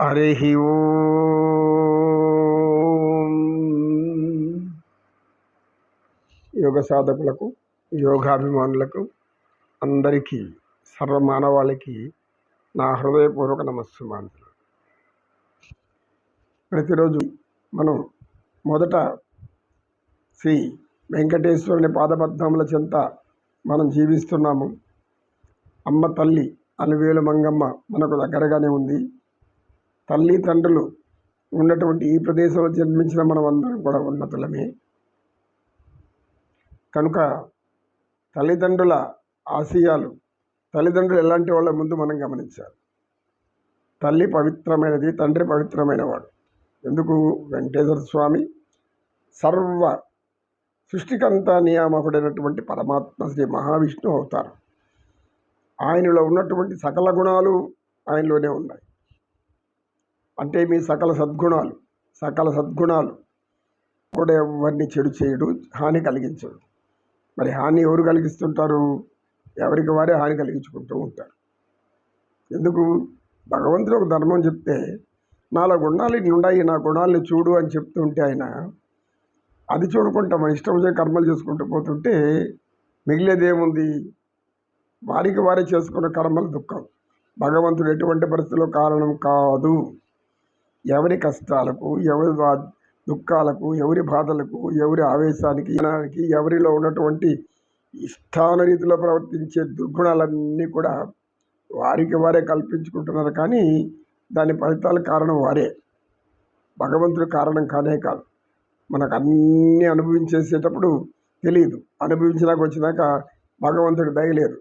హరి యోగ సాధకులకు యోగాభిమానులకు అందరికీ సర్వమానవాళికి నా హృదయపూర్వక నమస్సుమాంతులు ప్రతిరోజు మనం మొదట శ్రీ వెంకటేశ్వరుని పాదపద్మముల చెంత మనం జీవిస్తున్నాము. అమ్మ తల్లి అనువేలు మంగమ్మ మనకు దగ్గరగానే ఉంది. తల్లి తండ్రులు ఉన్నటువంటి ఈ ప్రదేశంలో జన్మించిన మనం అందరం కూడా ఉన్నతులమే. కనుక తల్లిదండ్రుల ఆశయాలు తల్లిదండ్రులు ఎలాంటి వాళ్ళ ముందు మనం గమనించాలి. తల్లి పవిత్రమైనది తండ్రి పవిత్రమైన వాడు. ఎందుకు? వెంకటేశ్వర స్వామి సర్వ సృష్టికంతా నియామకుడైనటువంటి పరమాత్మ శ్రీ మహావిష్ణువు అవుతారు. ఆయనలో ఉన్నటువంటి సకల గుణాలు ఆయనలోనే ఉన్నాయి. అంటే మీ సకల సద్గుణాలు సకల సద్గుణాలు కూడా ఎవరిని చెడు చేయడు హాని కలిగించడు. మరి హాని ఎవరు కలిగిస్తుంటారు? ఎవరికి వారే హాని కలిగించుకుంటూ ఉంటారు. ఎందుకు? భగవంతుడు ఒక ధర్మం చెప్తే నాలో గుణాలు ఇన్ని ఉన్నాయి నా గుణాలను చూడు అని చెప్తుంటే ఆయన అది చూడకుండా మన ఇష్టం వచ్చే కర్మలు చేసుకుంటూ పోతుంటే మిగిలేదేముంది వారికి వారే చేసుకున్న కర్మలు దుఃఖం. భగవంతుడు ఎటువంటి పరిస్థితుల్లో కారణం కాదు. ఎవరి కష్టాలకు ఎవరి దుఃఖాలకు ఎవరి బాధలకు ఎవరి ఆవేశానికి ఎవరిలో ఉన్నటువంటి ఇష్టాన రీతిలో ప్రవర్తించే దుర్గుణాలన్నీ కూడా వారికి వారే కల్పించుకుంటున్నారు. కానీ దాని ఫలితాల కారణం వారే. భగవంతుడు కారణం కానే కాదు. మనకు అన్నీ అనుభవించేసేటప్పుడు తెలియదు. అనుభవించినాక వచ్చినాక భగవంతుడికి దయ లేదు.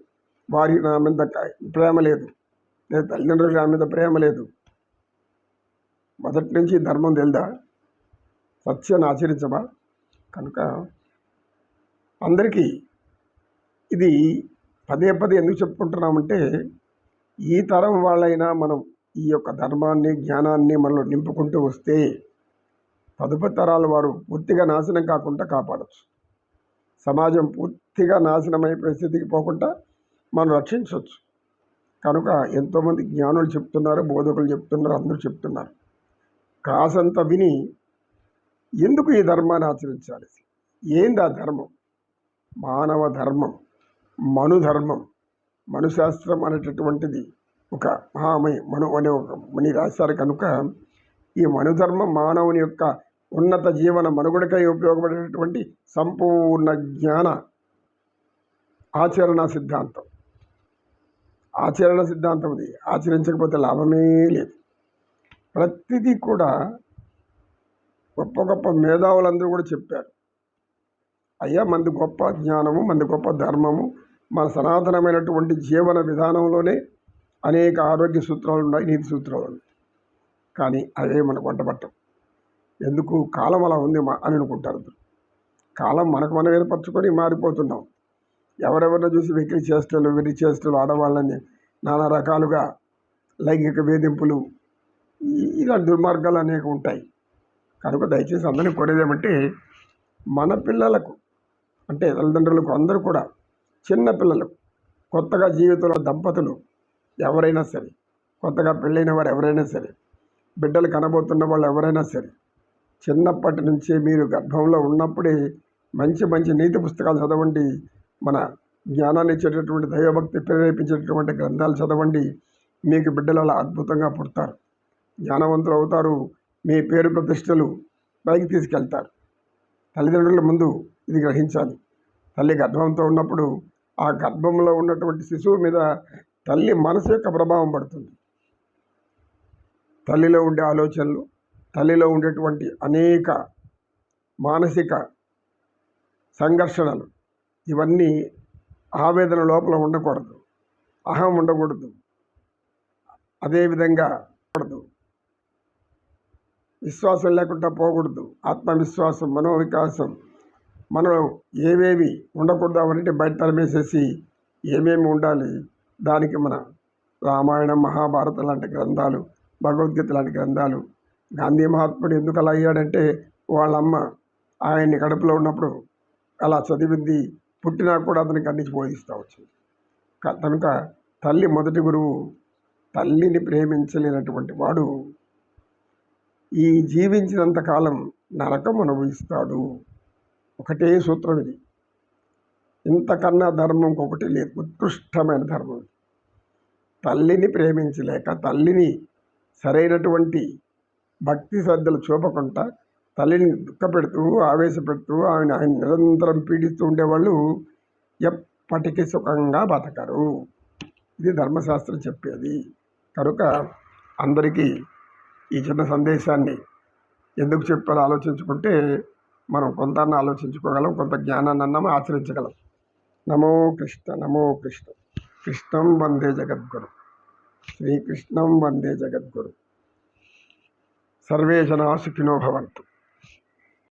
వారి నా మీద ప్రేమ లేదు. లేదా తల్లిదండ్రులు నా మీద ప్రేమ లేదు. మొదటి నుంచి ధర్మం తెలుదా? సత్యాన్ని ఆచరించమా? కనుక అందరికీ ఇది పదే పదే ఎందుకు చెప్పుకుంటున్నామంటే ఈ తరం వాళ్ళైనా మనం ఈ యొక్క ధర్మాన్ని జ్ఞానాన్ని మనలో నింపుకుంటూ వస్తే తదుపరి తరాల వారు పూర్తిగా నాశనం కాకుండా కాపాడచ్చు. సమాజం పూర్తిగా నాశనమైపోయే స్థితికి పోకుండా మనం రక్షించవచ్చు కనుక ఎంతోమంది జ్ఞానులు చెప్తున్నారు బోధకులు చెప్తున్నారు అందరూ చెప్తున్నారు. కాసంత విని ఎందుకు ఈ ధర్మాన్ని ఆచరించాలి? ఏంది ఆ ధర్మం? మానవ ధర్మం మనుధర్మం మనుశాస్త్రం అనేటటువంటిది ఒక మహామయ మను అనే ఒక ముని రాశారు కనుక ఈ మనుధర్మం మానవుని యొక్క ఉన్నత జీవన మనుగడకై ఉపయోగపడేటటువంటి సంపూర్ణ జ్ఞాన ఆచరణ సిద్ధాంతం. ఆచరణ సిద్ధాంతం ఇది ఆచరించకపోతే లాభమే లేదు. ప్రతిదీ కూడా గొప్ప గొప్ప మేధావులందరూ కూడా చెప్పారు. అయ్యా మంది గొప్ప జ్ఞానము మంది గొప్ప ధర్మము మన సనాతనమైనటువంటి జీవన విధానంలోనే అనేక ఆరోగ్య సూత్రాలు ఉన్నాయి నీతి సూత్రాలు ఉన్నాయి. కానీ అవే మనకు వంటపట్టం ఎందుకు? కాలం అలా ఉంది మా అని అనుకుంటారు అందరూ. కాలం మనకు మనం ఏర్పరచుకొని మారిపోతున్నాం. ఎవరెవరిని చూసి వెకిలి చేష్టలు వెరి చేష్టలు ఆడవాళ్ళని నానా రకాలుగా లైంగిక వేధింపులు ఈ- దుర్మార్గాలు అనేక ఉంటాయి. కనుక దయచేసి అందరినీ కోరేదేమంటే మన పిల్లలకు అంటే తల్లిదండ్రులకు అందరూ కూడా చిన్న పిల్లలకు కొత్తగా జీవితంలో దంపతులు ఎవరైనా సరే కొత్తగా పెళ్ళైన వారు ఎవరైనా సరే బిడ్డలు కనబోతున్న వాళ్ళు ఎవరైనా సరే చిన్నప్పటి నుంచే మీరు గర్భంలో ఉన్నప్పుడే మంచి మంచి నీతి పుస్తకాలు చదవండి మన జ్ఞానాన్ని ఇచ్చేటటువంటి దైవభక్తి ప్రేరేపించేటటువంటి గ్రంథాలు చదవండి మీకు బిడ్డలు అలా అద్భుతంగా పుడతారు. జ్ఞానవంతులు అవుతారు మీ పేరు ప్రతిష్టలు పైకి తీసుకెళ్తారు. తల్లిదండ్రుల ముందు ఇది గ్రహించాలి. తల్లి గర్భంతో ఉన్నప్పుడు ఆ గర్భంలో ఉన్నటువంటి శిశువు మీద తల్లి మనసు యొక్క ప్రభావం పడుతుంది. తల్లిలో ఉండే ఆలోచనలు తల్లిలో ఉండేటువంటి అనేక మానసిక సంఘర్షణలు ఇవన్నీ ఆవేదన లోపల ఉండకూడదు. అహం ఉండకూడదు. అదేవిధంగా కూడదు విశ్వాసం లేకుండా పోకూడదు. ఆత్మవిశ్వాసం మనోవికాసం. మనలో ఏవేవి ఉండకూడదు అవన్నీ బయట తలమేసేసి ఏమేమి ఉండాలి? దానికి మన రామాయణం మహాభారతం లాంటి గ్రంథాలు భగవద్గీత లాంటి గ్రంథాలు. గాంధీ మహాత్ముడు ఎందుకు అలా అయ్యాడంటే వాళ్ళమ్మ ఆయన్ని కడుపులో ఉన్నప్పుడు అలా చదివింది పుట్టినా కూడా అతనికి అన్నించి బోధిస్తూ వచ్చింది. కనుక తల్లి మొదటి గురువు తల్లిని ప్రేమించలేనటువంటి వాడు ఈ జీవించినంత కాలం నరకం అనుభవిస్తాడు. ఒకటే సూత్రం ఇది. ఇంతకన్నా ధర్మం ఇంకొకటి లేదు. ఉత్కృష్టమైన ధర్మం ఇది. తల్లిని ప్రేమించలేక తల్లిని సరైనటువంటి భక్తి శ్రద్ధలు చూపకుండా తల్లిని దుఃఖపెడుతూ ఆవేశపెడుతూ ఆయన ఆయన నిరంతరం పీడిస్తూ ఉండేవాళ్ళు ఎప్పటికీ సుఖంగా బతకరు. ఇది ధర్మశాస్త్రం చెప్పేది. కనుక అందరికీ ఈ చిన్న సందేశాన్ని ఎందుకు చెప్పాలో ఆలోచించుకుంటే మనం కొంత ఆలోచించుకోగలం కొంత జ్ఞానాన్ని అన్నమో ఆచరించగలం. నమో కృష్ణ నమో కృష్ణ. కృష్ణం వందే జగద్గురు. శ్రీకృష్ణం వందే జగద్గురు. సర్వే జనా సుఖినో భవంతు.